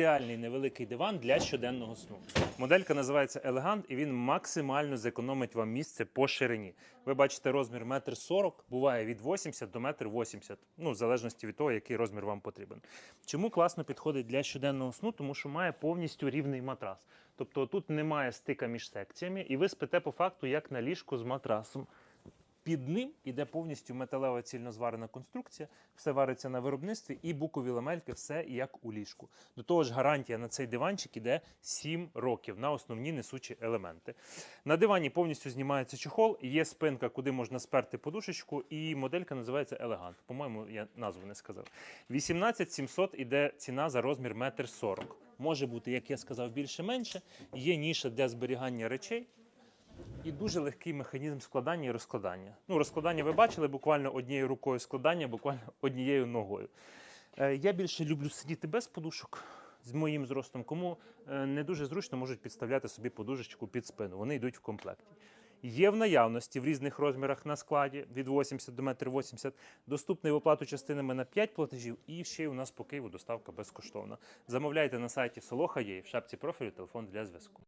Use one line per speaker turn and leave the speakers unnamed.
Ідеальний невеликий диван для щоденного сну. Моделька називається Елегант, і він максимально зекономить вам місце по ширині. Ви бачите розмір 1,40 м, буває від 80 до 1,80 м, ну, в залежності від того, який розмір вам потрібен. Чому класно підходить для щоденного сну? Тому що має повністю рівний матрас. Тобто тут немає стика між секціями, і ви спите по факту як на ліжку з матрасом. Під ним іде повністю металева цільнозварена конструкція, все вариться на виробництві, і букові ламельки, все як у ліжку. До того ж, гарантія на цей диванчик іде 7 років на основні несучі елементи. На дивані повністю знімається чохол, є спинка, куди можна сперти подушечку, і моделька називається Елегант. По-моєму, я назву не сказав. 18 700 іде ціна за розмір 1,40 м. Може бути, як я сказав, більше-менше. Є ніша для зберігання речей. І дуже легкий механізм складання і розкладання. Ну, розкладання ви бачили буквально однією рукою складання, буквально однією ногою. Е, я більше люблю сидіти без подушок з моїм зростом, кому е, не дуже зручно можуть підставляти собі подушечку під спину. Вони йдуть в комплекті. Є в наявності в різних розмірах на складі від 80 до 1,80 м. Доступний в оплату частинами на 5 платежів. І ще й у нас по Києву доставка безкоштовна. Замовляйте на сайті Солоха є в шапці профілю телефон для зв'язку.